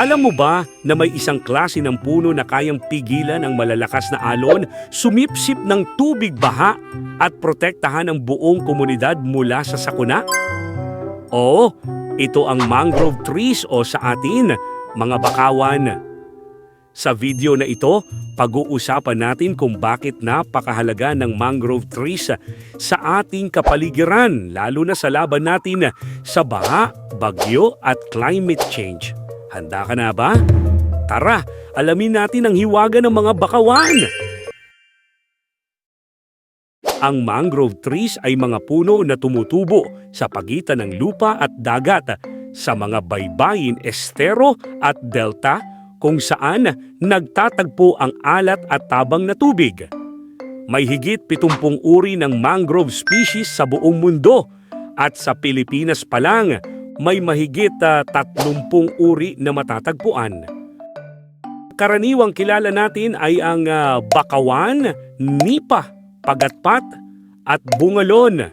Alam mo ba na may isang klase ng puno na kayang pigilan ang malalakas na alon, sumipsip ng tubig baha at protektahan ang buong komunidad mula sa sakuna? Oo, ito ang mangrove trees o sa atin, mga bakawan. Sa video na ito, pag-uusapan natin kung bakit napakahalaga ng mangrove trees sa ating kapaligiran, lalo na sa laban natin sa baha, bagyo at climate change. Handa ka na ba? Tara, alamin natin ang hiwaga ng mga bakawan. Ang mangrove trees ay mga puno na tumutubo sa pagitan ng lupa at dagat sa mga baybayin estero at delta kung saan nagtatagpo ang alat at tabang na tubig. May higit 70 uri ng mangrove species sa buong mundo at sa Pilipinas pa lang may mahigit ah, 30 uri na matatagpuan. Karaniwang kilala natin ay ang ah, bakawan, nipa, pagatpat at bungalon.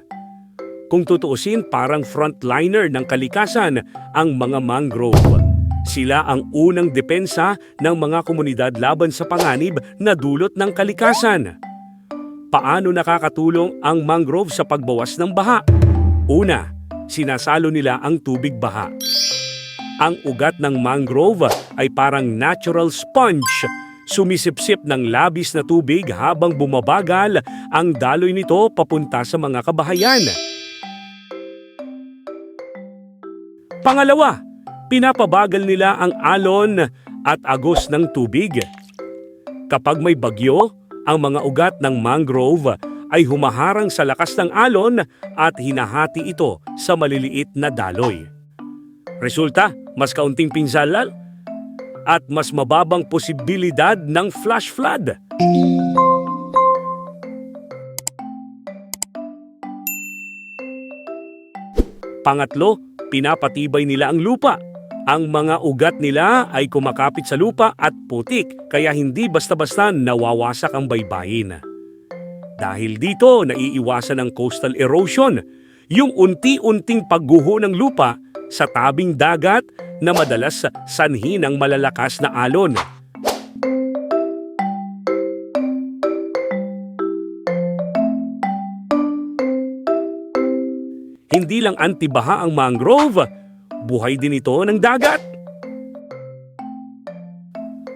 Kung tutuusin parang frontliner ng kalikasan ang mga mangrove. Sila ang unang depensa ng mga komunidad laban sa panganib na dulot ng kalikasan. Paano nakakatulong ang mangrove sa pagbawas ng baha? Una, sinasalo nila ang tubig baha. Ang ugat ng mangrove ay parang natural sponge. Sumisipsip ng labis na tubig habang bumabagal ang daloy nito papunta sa mga kabahayan. Pangalawa, pinapabagal nila ang alon at agos ng tubig. Kapag may bagyo, ang mga ugat ng mangrove ay humaharang sa lakas ng alon at hinahati ito sa maliliit na daloy. Resulta, mas kaunting pinsalal at mas mababang posibilidad ng flash flood. Pangatlo, pinapatibay nila ang lupa. Ang mga ugat nila ay kumakapit sa lupa at putik kaya hindi basta-basta nawawasak ang baybayin. Dahil dito, naiiwasan ang coastal erosion, yung unti-unting pagguho ng lupa sa tabing dagat na madalas sanhi ng malalakas na alon. Hindi lang antibaha ang mangrove, buhay din ito ng dagat.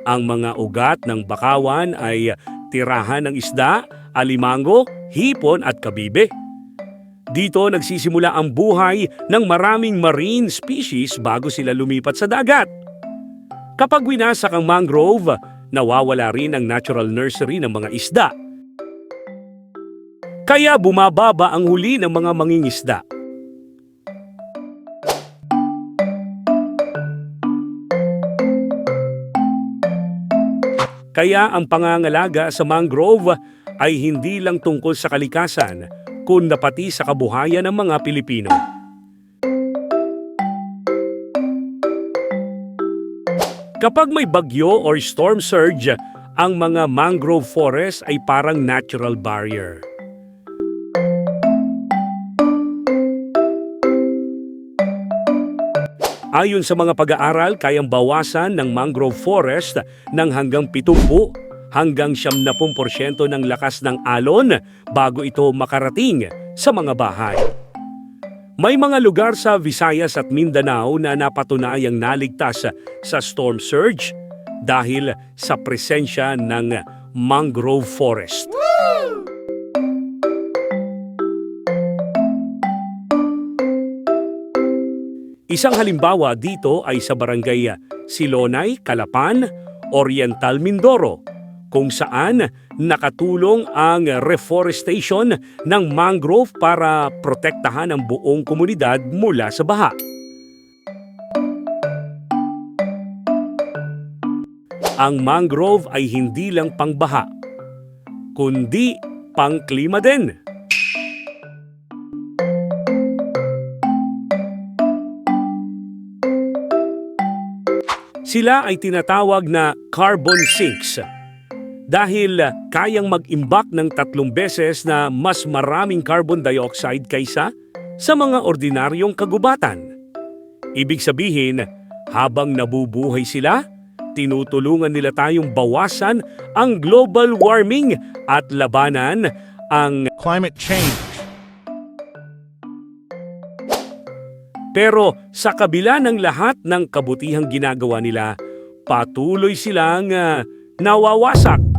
Ang mga ugat ng bakawan ay tirahan ng isda, alimango, hipon at kabibe. Dito nagsisimula ang buhay ng maraming marine species bago sila lumipat sa dagat. Kapag winasak ang mangrove, nawawala rin ang natural nursery ng mga isda. Kaya bumababa ang huli ng mga mangingisda. Kaya ang pangangalaga sa mangrove ay hindi lang tungkol sa kalikasan, kundi pati sa kabuhayan ng mga Pilipino. Kapag may bagyo or storm surge, ang mga mangrove forest ay parang natural barrier. Ayon sa mga pag-aaral, kayang bawasan ng mangrove forest ng hanggang 70 hanggang 70% ng lakas ng alon bago ito makarating sa mga bahay. May mga lugar sa Visayas at Mindanao na napatunayang naligtas sa storm surge dahil sa presensya ng mangrove forest. Isang halimbawa dito ay sa barangay Silonay, Calapan, Oriental Mindoro, kung saan nakatulong ang reforestation ng mangrove para protektahan ang buong komunidad mula sa baha. Ang mangrove ay hindi lang pangbaha, kundi pangklima din. Sila ay tinatawag na carbon sinks dahil kayang mag-imbak ng tatlong beses na mas maraming carbon dioxide kaysa sa mga ordinaryong kagubatan. Ibig sabihin, Habang nabubuhay sila, tinutulungan nila tayong bawasan ang global warming at labanan ang climate change. Pero sa kabila ng lahat ng kabutihang ginagawa nila, patuloy silang ah, nawawasak.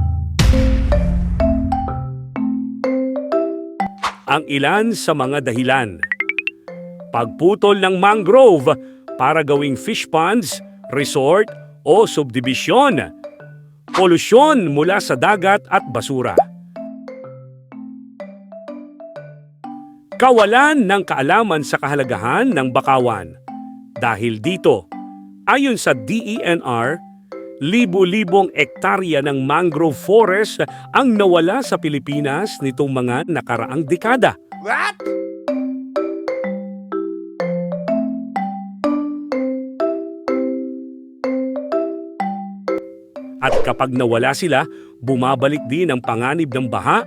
Ang ilan sa mga dahilan. Pagputol ng mangrove para gawing fish ponds, resort o subdivision. Polusyon mula sa dagat at basura. kawalan ng kaalaman sa kahalagahan ng bakawan. Dahil dito, ayon sa DENR, libo-libong ektarya ng mangrove forest ang nawala sa Pilipinas nitong mga nakaraang dekada. What? At kapag nawala sila, bumabalik din ang panganib ng baha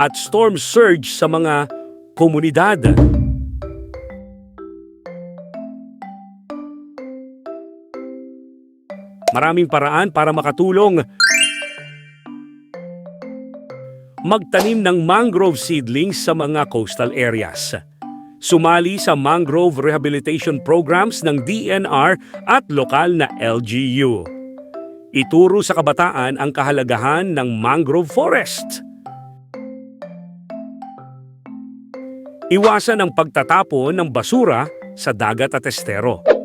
at storm surge sa mga komunidad. Maraming paraan para makatulong. Magtanim ng mangrove seedlings sa mga coastal areas. Sumali sa mangrove rehabilitation programs ng DNR at lokal na LGU. Ituro sa kabataan ang kahalagahan ng mangrove forest. Iwasan ang pagtatapon ng basura sa dagat at estero.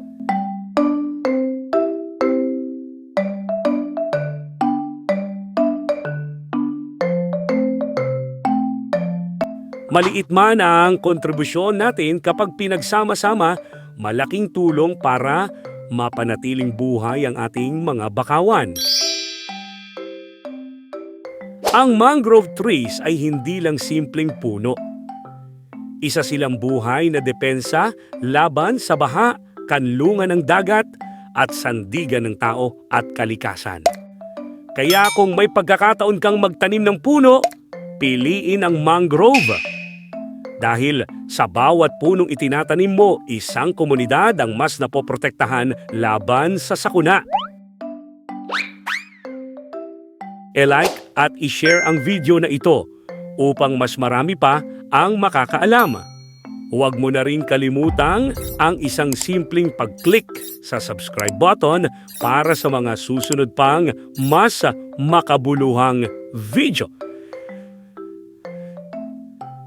Maliit man ang kontribusyon natin kapag pinagsama-sama, malaking tulong para mapanatiling buhay ang ating mga bakawan. Ang mangrove trees ay hindi lang simpleng puno. Isa silang buhay na depensa laban sa baha, kanlungan ng dagat at sandigan ng tao at kalikasan. Kaya kung may pagkakataon kang magtanim ng puno, piliin ang mangrove. Dahil sa bawat punong itinatanim mo, isang komunidad ang mas napoprotektahan laban sa sakuna. E-like at i-share ang video na ito upang mas marami pa ang makakaalam. Huwag mo na rin kalimutang ang isang simpleng pag-click sa subscribe button para sa mga susunod pang mas makabuluhang video.